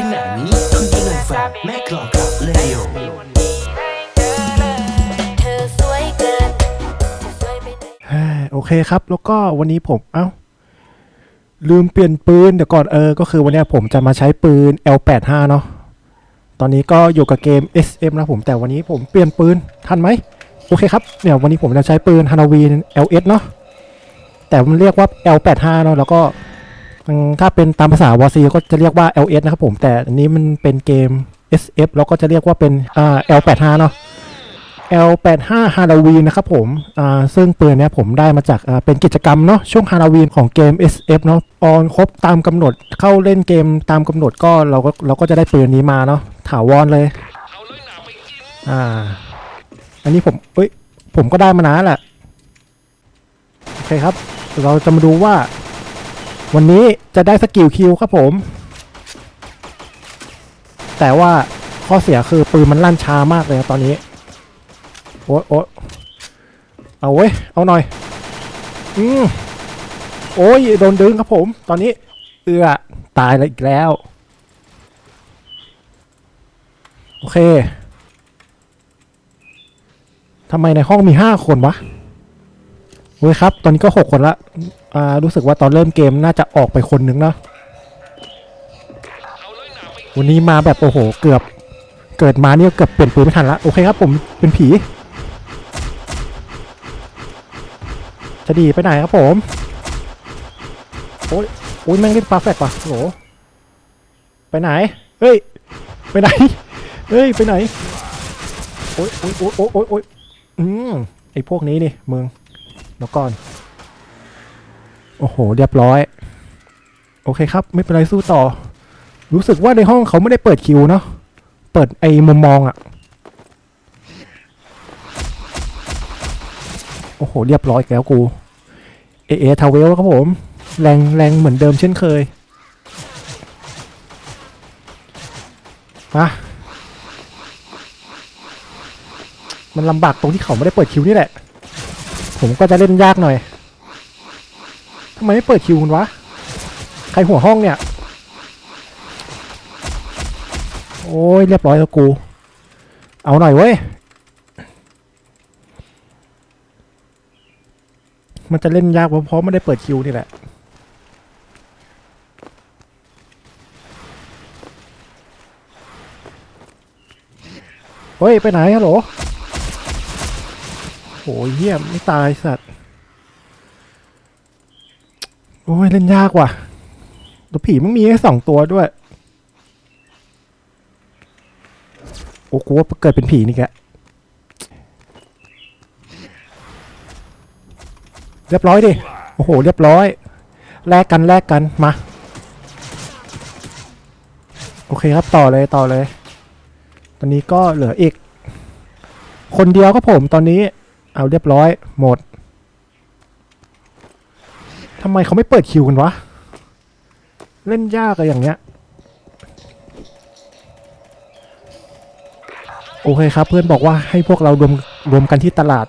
ขณะนี้คุณกำลังฟังแม่กลองกับเรดิโอเธอสวยเกินจะสวยไปไหนเฮ้ยโอเคครับ แล้วก็วันนี้ผม เอ้า ลืมเปลี่ยนปืน เดี๋ยวก่อนเออ ก็คือวันเนี้ยผมจะมาใช้ปืน L85 เนาะ ตอนนี้ก็อยู่กับเกม SM นะผม แต่วันนี้ผมเปลี่ยนปืน ทันไหม โอเคครับ เนี่ยวันนี้ผมจะใช้ปืน Hanavi LS เนาะ แต่มันเรียกว่า L85 เนาะ แล้วก็อืม ถ้าเป็นตามภาษาวอซีก็จะเรียกว่า LS นะครับผม แต่อันนี้มันเป็นเกม SF แล้วก็จะเรียกว่าเป็นอ่า L85 เนาะ L85 ฮา l ลวีนนะครับผมอ่าซึ่งปืนเนี้ยผมได้มาจากอ่าเป็นกิจกรรมเนาะช่วงฮา l ลวีนของเกม SF เนาะออนครบตามกำหนดเข้าเล่นเกมตามกำหนดก็เราก็เราก็จะได้ปืนนี้มาเนาะถาวรเลยอ่า อันนี้ผมเอ้ยผมก็ได้มานานแหละโอเคครับ เราจะมาดูว่า วันนี้จะได้สกิลคิวครับผม แต่ว่าข้อเสียคือปืนมันลั่นช้ามากเลยนะตอนนี้ โอ๊ยโอ๊ยเอาเว้ย เอาหน่อย อืมโอ้ย โดนดึงครับผม ตอนนี้ เอือตายแล้วอีกแล้ว โอเคทำไมในห้องมีห้าคนวะ เว้ยครับ ตอนนี้ก็หกคนละอ่ารู้สึกว่าตอนเริ่มเกมน่าจะออกไปคนนึงเนะวันนี้มาแบบโอ้โห เกือบเกิดมาเนี่ยเกือบเปลี่ยนปืนไม่ทันละโอเคครับผมเป็นผี จะดีไปไหนครับผม โอ้ยโอ้ยแม่งเล่นปาแฟกว่ะโหไปไหน เฮ้ย ไปไหน เฮ้ย ไปไหน โอ้ยโอ้ยโอ้ยโอ้ยโอ้ยอืมไอพวกนี้นี่เมึง เดี๋ยวก่อน โอ้โห เรียบร้อย โอเคครับ ไม่เป็นไรสู้ต่อ รู้สึกว่าในห้องเขาไม่ได้เปิดคิวเนาะ เปิดไอ้มุมมองอะโอ้โห เรียบร้อยแล้วกู เอเอทาวเวลครับผม แรงแรงเหมือนเดิมเช่นเคยมามันลำบากตรงที่เขาไม่ได้เปิดคิวนี่แหละ ผมก็จะเล่นยากหน่อยทำไมไม่เปิดคิวคุณวะ ใครหัวห้องเนี่ย โอ้ยเรียบร้อยแล้วกู เอาหน่อยเว้ย มันจะเล่นยากเพราะไม่ได้เปิดคิวนี่แหละเฮ้ย ไปไหนฮัลโหล เยี่ยมไม่ตายสัตว์ โอ้ย เล่นยากว่ะ ตัวผีมันมีแค่สองตัวด้วย โอ้กูว่าเกิดเป็นผีนี่แกเรียบร้อยดิ โอ้โห เรียบร้อย แลกกันแลกกันมา โอเคครับต่อเลยต่อเลย ตอนนี้ก็เหลืออีก คนเดียวก็ผมตอนนี้ เอาเรียบร้อย หมดทำไมเขาไม่เปิดคิวกันวะ เล่นยากอะอย่างเงี้ย โอเคครับ เพื่อนบอกว่าให้พวกเรารวมรวมกันที่ตลาด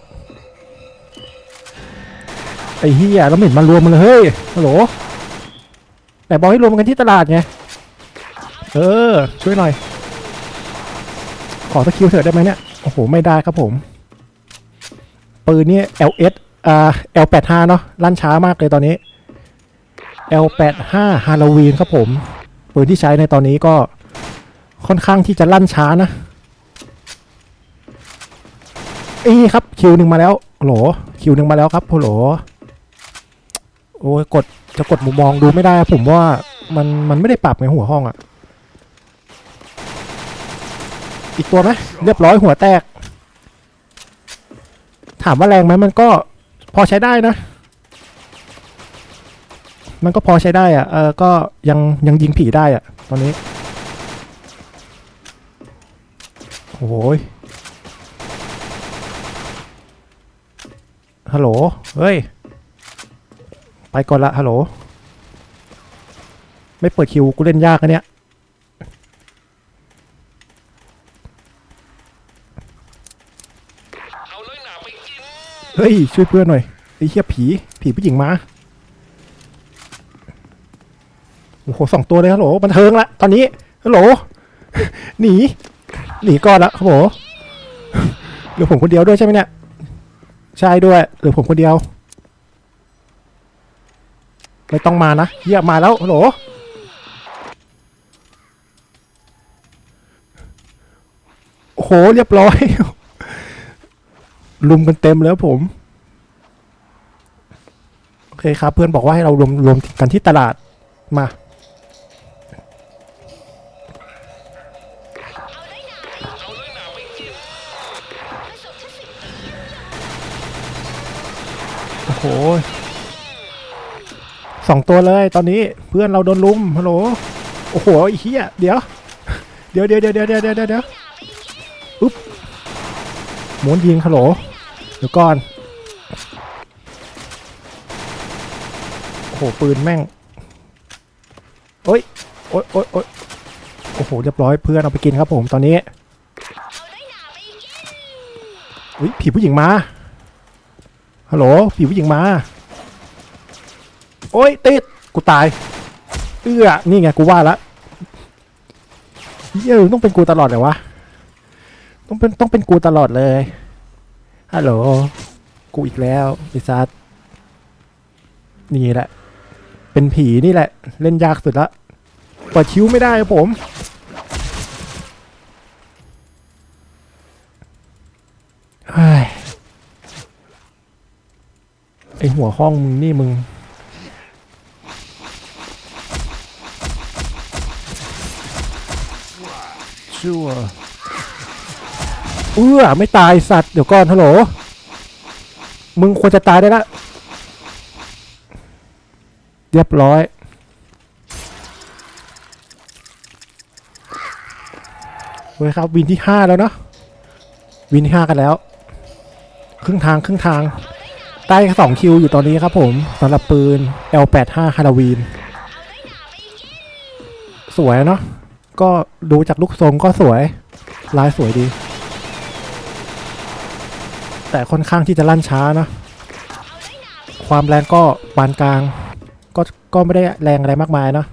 ไอ้เฮียแล้วไม่เห็นมารวมมันเลยเฮ้ยฮัลโหลแต่บอกให้รวมกันที่ตลาดไง เออ ช่วยหน่อย ขอสกิลเถอะได้ไหมเนี่ย โอ้โห ไม่ได้ครับผม ปืนนี่ LS อ่า L85 เนาะลั่นช้ามากเลยตอนนี้ L85 ฮาโลวีนครับผม ปืนที่ใช้ในตอนนี้ก็ค่อนข้างที่จะลั่นช้านะนี่ครับคิวหนึ่งมาแล้วโหลคิวหนึ่งมาแล้วครับโหลโอ้ยกดจะกดมุมมองดูไม่ได้ผมว่ามันมันไม่ได้ปรับในหัวห้องอะอีกตัวไหมเรียบร้อยหัวแตก ถามว่าแรงไหมมันก็พอใช้ได้นะ มันก็พอใช้ได้อะเออก็ยังยังยิงผีได้อะตอนนี้โอ้ยฮัลโหล เฮ้ย ไปก่อนละฮัลโหล ไม่เปิดคิว กูเล่นยากอะเนี่ย เฮ้ย ช่วยเพื่อนหน่อยไอ้เหี้ยผี ผีผู้หญิงมาโอ้โหสองตัวเลยฮัลโหลบันเทิงละตอนนี้ฮัลโหลหนีหนีก่อนละครับผมเหลือผมคนเดียวด้วยใช่ไหมเนี่ยใช่ด้วยเหลือผมคนเดียว ไม่ต้องมานะเฮียมาแล้วฮัลโหลโอ้โหเรียบร้อย ลุมกันเต็มแล้วผม โอเคครับ เพื่อนบอกว่าให้เรารวมรวมกันที่ตลาดมาโอ้โหสองตัวเลยตอนนี้เพื่อนเราโดนลุมฮัลโหลโอ้โหไอ้เหี้ยเดี๋ยวเดี๋ยวเดี๋ยวเดี๋ยวเดี๋ยวเดี๋ยวเดี๋ยวเดี๋ยวอุ๊บหมุนยิงฮัลโหล เดี๋ยวก่อน โอ้โห ปืนแม่ง โอ้ย โอ้ยโอ้ยโอ้ยโอ้โห เรียบร้อยเพื่อนเอาไปกินครับผมตอนนี้อุ้ยผีผู้หญิงมา ฮัลโหลผีผู้หญิงมา โอ้ย ติด กูตาย เอื้อ นี่ไง กูว่าละเหี้ยต้องเป็นกูตลอดเลยวะ ต้องเป็นต้องเป็นกูตลอดเลย ฮัลโหล กูอีกแล้วไอ้ซัดนี่แหละ เป็นผีนี่แหละ เล่นยากสุดละเปิดคิ้วไม่ได้ครับผมเฮ้ยไอหัวห้องมึงนี่มึง ชั่ว เอื้อไม่ตายสัตว์เดี๋ยวก่อนฮัลโหลมึงควรจะตายได้ละเรียบร้อย เฮ้ยครับ วินที่ห้าแล้วเนาะวินที่ห้ากันแล้ว ครึ่งทางครึ่งทางได้สองคิวอยู่ตอนนี้ครับผมสำหรับปืน L85 ฮาโลวีน สวยเนาะก็ดูจากลูกทรงก็สวย ลายสวยดี แต่ค่อนข้างที่จะลั่นช้านะ ความแรงก็ปานกลาง ก็ก็ไม่ได้แรงอะไรมากมายนะ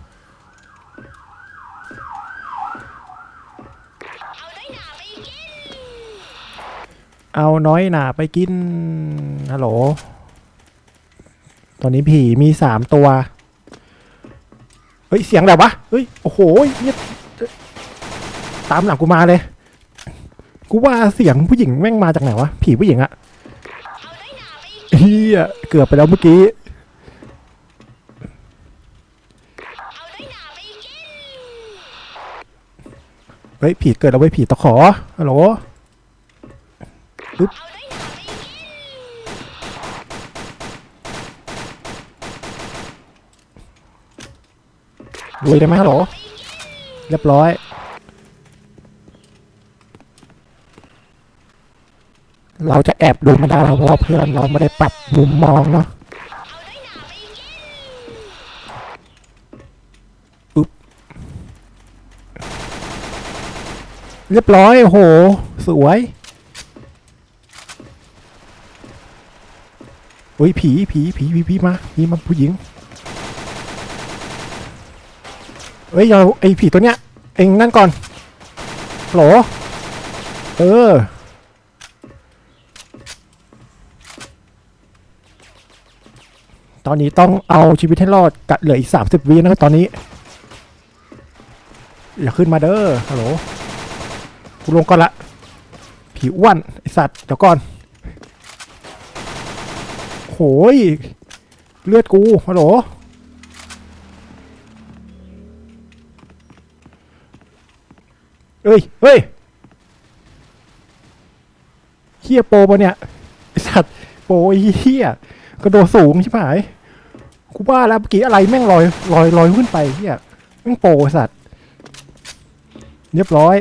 เอาน้อยหนาไปกิน ฮัลโหล ตอนนี้ผีมีสามตัว เฮ้ย เสียงอะไรวะ เฮ้ย โอ้โหเหี้ยตามหลังกูมาเลย กูว่าเสียงผู้หญิงแม่งมาจากไหนวะ ผีผู้หญิงอะเฮียเกือบไปแล้วเมื่อกี้เฮ้ยผีเกิดแล้วเว้ยผีตะขอฮัลโหลปึ๊บลุยได้ไหมฮัลโหลเรียบร้อย เราจะแอบดูไมันได้เพราะว่าเพื่อนเราไม่ได้ปรับมุมมองเนาะอุ๊บเรียบร้อยโอ้โหสวยโอ้ยผีผีผีผีผีมาผีมาผู้หญิงเอ้ยเราไอผีตัวเนี้ยเองนั่นก่อนโหลเออ ตอนนี้ต้องเอาชีวิตให้รอดกะเหลืออีกสามสิบวินะครับตอนนี้ อย่าขึ้นมาเด้อฮัลโหลกูลงก่อนละ ผีอ้วนไอสัตว์เดี๋ยวก่อนโหยเลือดกูฮัลโหลเอ้ยเฮ้ยเฮียโปปะเนี่ยไอสัตว์โปไอเฮียกระโดดสูงใช่ไหม กูว่าแล้วเมื่อกี้อะไรแม่งลอยลอยลอยขึ้นไปเฮียแม่งโปสัตว์เรียบร้อย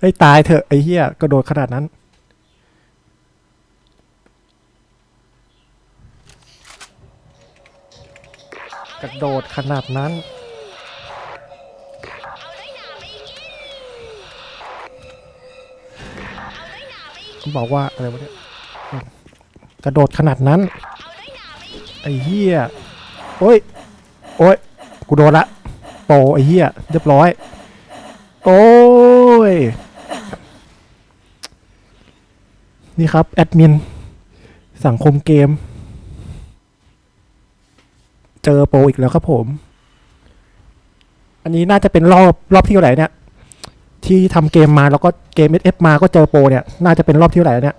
ไอ้ตายเถอะไอ้เฮียกระโดดขนาดนั้นกระโดดขนาดนั้นบอกว่าอะไรวะเนี่ย กระโดดขนาดนั้น ไอ้เหี้ยโอ้ย โอ้ย กูโดนละโปรไอ้เหี้ยเรียบร้อย โอ้ย นี่ครับ แอดมิน สังคมเกม เจอโปรอีกแล้วครับผม อันนี้น่าจะเป็นรอบรอบที่เท่าไหร่เนี่ย ที่ทำเกมมาแล้วก็เกม SF มาก็เจอโปรเนี่ย น่าจะเป็นรอบที่เท่าไหร่เนี่ย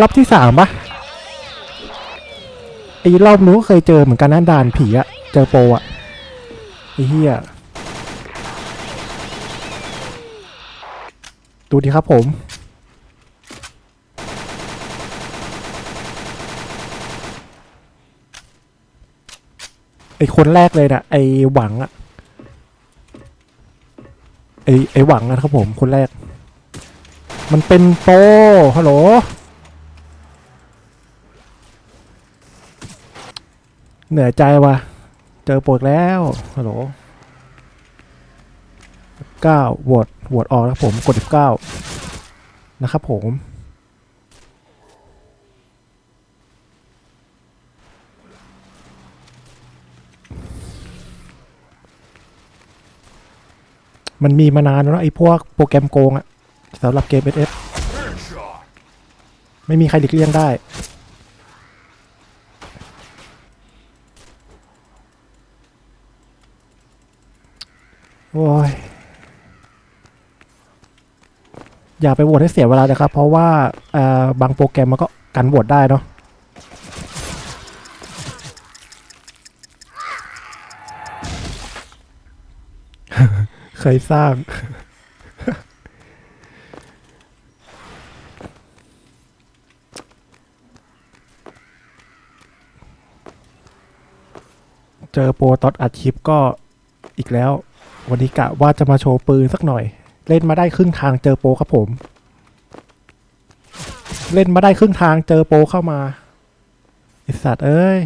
รอบที่สามปะ อ้รอบนู้นก็เคยเจอเหมือนกันนะด่านผีอะเจอโปอะไอ้เหี้ยดูดิครับผม ไอคนแรกเลยนะไอหวังอะไอไอหวังนะครับผมคนแรก มันเป็นโปฮัลโหล เหนื่อยใจว่ะ เจอโปรอีกแล้ว ฮัลโหลเก้าโหวตโหวตออกนะครับผม กดเก้านะครับผม มันมีมานานแล้วนะไอ้พวกโปรแกรมโกงอะสำหรับเกม SF ไม่มีใครหลีกเลี่ยงได้ ยอย่าไปโหวตให้เสียเวลานะครับ เพราะว่าบางโปรแกรมมันก็กันโหวตได้เนาะเคยสร้างเจอโปรตอนอัดคลิปก็อีกแล้ว วันนี้กะว่าจะมาโชว์ปืนสักหน่อย เล่นมาได้ครึ่งทางเจอโปครับผม เล่นมาได้ครึ่งทางเจอโปเข้ามาไอสัตว์เอ้ย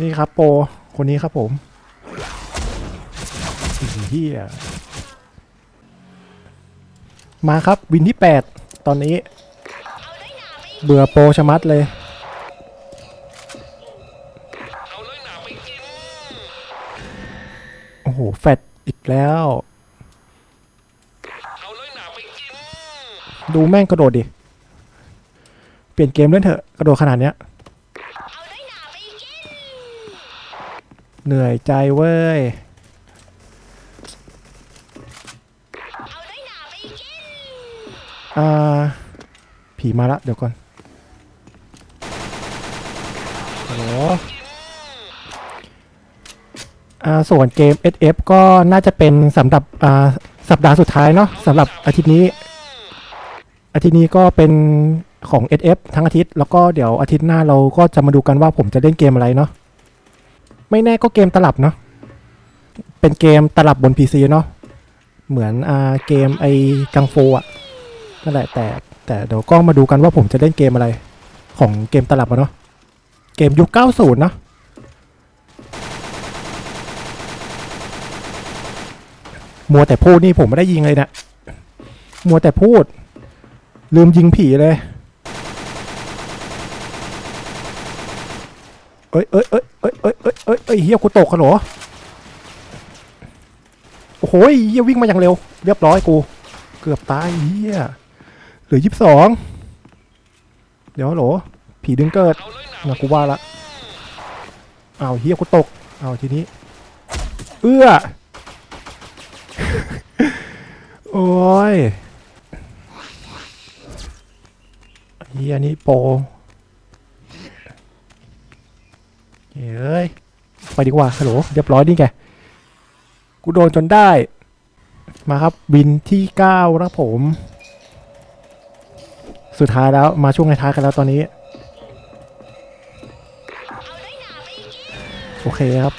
นี่ครับโปคนนี้ครับผมเฮียมาครับวินที่ 8 ตอนนี้ เบื่อโปชะมัดเลย อ้โห แฟดอีกแล้ว ดูแม่งกระโดดดิ เปลี่ยนเกมเล่นเถอะ กระโดดขนาดเนี้ย เหนื่อยใจเว้ย อ่า ผีมาละ เดี๋ยวก่อนฮัลโหลอ่า ส่วนเกม SF ก็น่าจะเป็นสำหรับอ่าสัปดาห์สุดท้ายเนาะสำหรับอาทิตย์นี้ อาทิตย์นี้ก็เป็นของ SF ทั้งอาทิตย์ แล้วก็เดี๋ยวอาทิตย์หน้าเราก็จะมาดูกันว่าผมจะเล่นเกมอะไรเนาะไม่แน่ก็เกมตลับเนาะเป็นเกมตลับบน PC เนาะเหมือนอ่าเกมไอ้กังโฟอะนั่นแหละแต่แต่เดี๋ยวก็มาดูกันว่าผมจะเล่นเกมอะไร ของเกมตลับอะเนาะเกมยุค 90 เนาะ มัวแต่พูดนี่ผมไม่ได้ยิงเลยนะมัวแต่พูด ลืมยิงผีเลยเอ้ยเอ้ยเอ้ยเอ้ยเอ้ยเอ้ยเอ้ยเอ้ยเฮียกูตกขนอโอ้โหเฮียวิ่งมาอย่างเร็ว เรียบร้อยกู เกือบตายเฮียเหลือยี่สิบสองเดี๋ยวฮัลโหลผีดึงเกิดนะกูว่าละอ้าวเฮียกูตกอ้าวทีนี้ เอื้อ โอ้ยเฮียนี่โปรเฮ้ย ไปดีกว่าฮัลโหลเรียบร้อยนี่แก กูโดนจนได้ มาครับบินที่เก้าล้วผม สุดท้ายแล้วมาช่วงท้ายกันแล้วตอนนี้ โอเคครับ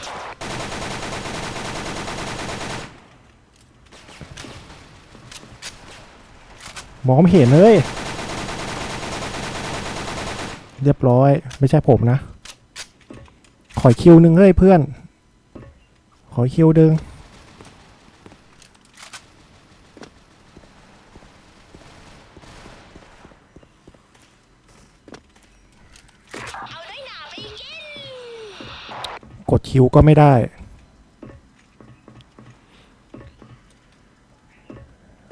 มองไม่เห็นเลย เรียบร้อย ไม่ใช่ผมนะ ขอคิวหนึ่งเลยเพื่อน ขอคิวดึงกดคิวก็ไม่ได้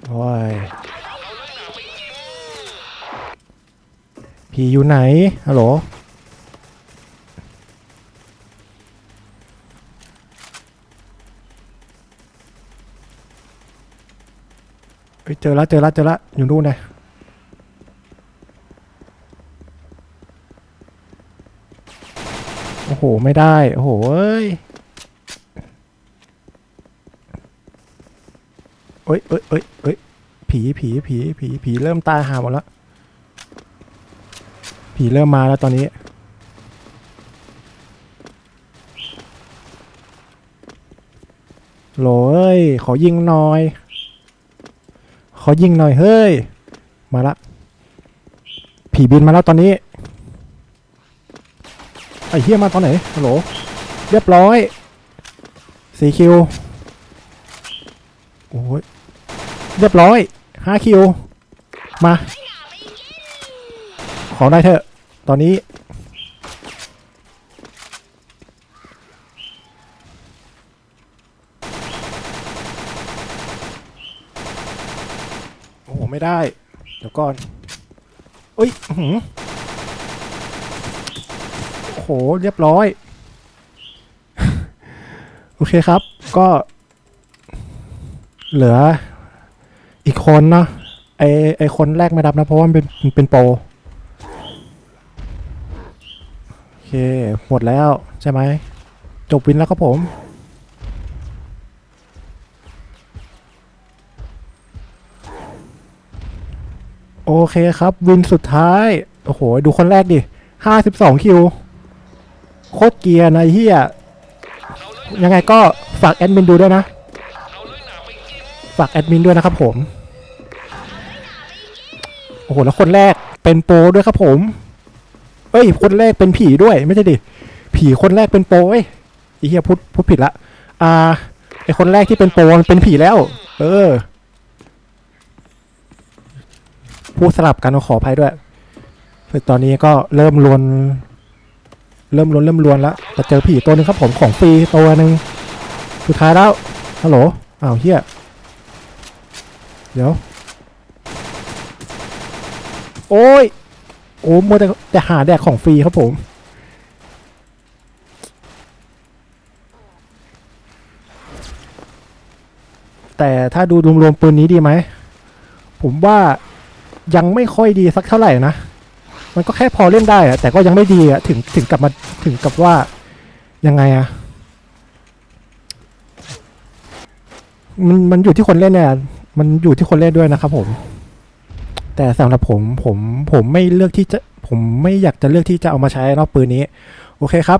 โอ้ย ผีอยู่ไหน ฮัลโหลเฮ้ยเจอแล้วเจอแล้วเจอแล้วอยู่นู่นนะโอ้โห ไม่ได้ โอ้โหเอ้ยเอ้ยเอ้ยเอ้ยเอ้ยผีผีผีผีผีเริ่มตายหาหมดแล้ว ผีเริ่มมาแล้วตอนนี้ โหลเอ้ย ขอยิงหน่อย ขอยิงหน่อยเฮ้ย มาละ ผีบินมาแล้วตอนนี้ ไอ้เฮียมาตอนไหนฮัลโหล เรียบร้อยสี่คิว โอ้ย เรียบร้อยห้าคิว มา ขอได้เถอะ อนนี้ โอ้โห ไม่ได้ เดี๋ยวก่อนอุ้ยหือโอ้โห เรียบร้อย โอเคครับ ก็ เหลืออีกคนเนาะไอไอคนแรกไม่รับนะ เพราะว่ามันเป็นมันเป็นโปร เคหมดแล้วใช่ไหมจบวินแล้วครับผม โอเคครับวินสุดท้าย โอ้โห ดูคนแรกดิห้าสิบสองคิว โคตรเกียร์นะเฮียยังไงก็ฝากแอดมินดูด้วยนะ ฝากแอดมินด้วยนะครับผม โอ้โห แล้วคนแรกเป็นโปรด้วยครับผม เอ้ย คนแรกเป็นผีด้วยไม่ใช่ดิ ผีคนแรกเป็นโปเอ้ยไอ้เฮียพูดพูดผิดละ อ่าไอคนแรกที่เป็นโปมันเป็นผีแล้ว เออ พูดสลับกันขออภัยด้วยคือตอนนี้ก็เริ่มลวน เริ่มลวนเริ่มลวนแล้วแต่เจอผีตัวหนึงครับผมของฟรีตัวหนึ่งสุดท้ายแล้วฮัลโหลอ้าวเฮียเดี๋ยว โอ้ย โอ้มัวแต่แต่หาแดกของฟรีครับผม แต่ถ้าดูรวมๆปืนนี้ดีไหม ผมว่ายังไม่ค่อยดีสักเท่าไหร่นะ มันก็แค่พอเล่นได้อะแต่ก็ยังไม่ดีอะถึงถึงกับมาถึงกับว่ายังไงอะมันมันอยู่ที่คนเล่นเนี่ย มันอยู่ที่คนเล่นด้วยนะครับผม แต่สำหรับผมผมผมไม่เลือกที่จะผมไม่อยากจะเลือกที่จะเอามาใช้นอกปืนนี้ โอเคครับ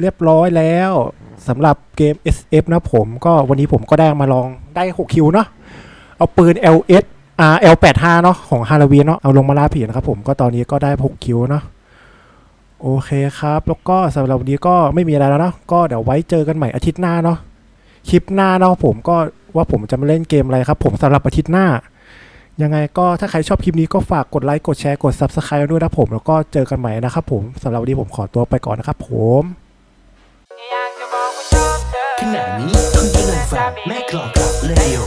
เรียบร้อยแล้วสำหรับเกม SF นะผมก็วันนี้ผมก็ได้มาลองได้ 6 คิวเนาะเอาปืน LS R L85 เนาะของฮา l ลวีเนาะเอาลงมาล่าผีนะครับผมก็ตอนนี้ก็ได้ 6 คิวเนาะโอเคครับ แล้วก็สำหรับวันนี้ก็ไม่มีอะไรแล้วเนาะก็เดี๋ยวไว้เจอกันใหม่อาทิตย์หน้าเนาะคลิปหน้าเนาะผมก็ว่าผมจะมาเล่นเกมอะไรครับ ผมสำหรับอาทิตย์หน้า ยังไงก็ถ้าใครชอบคลิปนี้ก็ฝากกดไลค์กดแชร์กด Subscribe ด้วยนะผม แล้วก็เจอกันใหม่นะครับผมสำหรับวันนี้ผมขอตัวไปก่อนนะครับผมขณะนี้คุณกำลังฟังแม่กลอกับเรดิโอ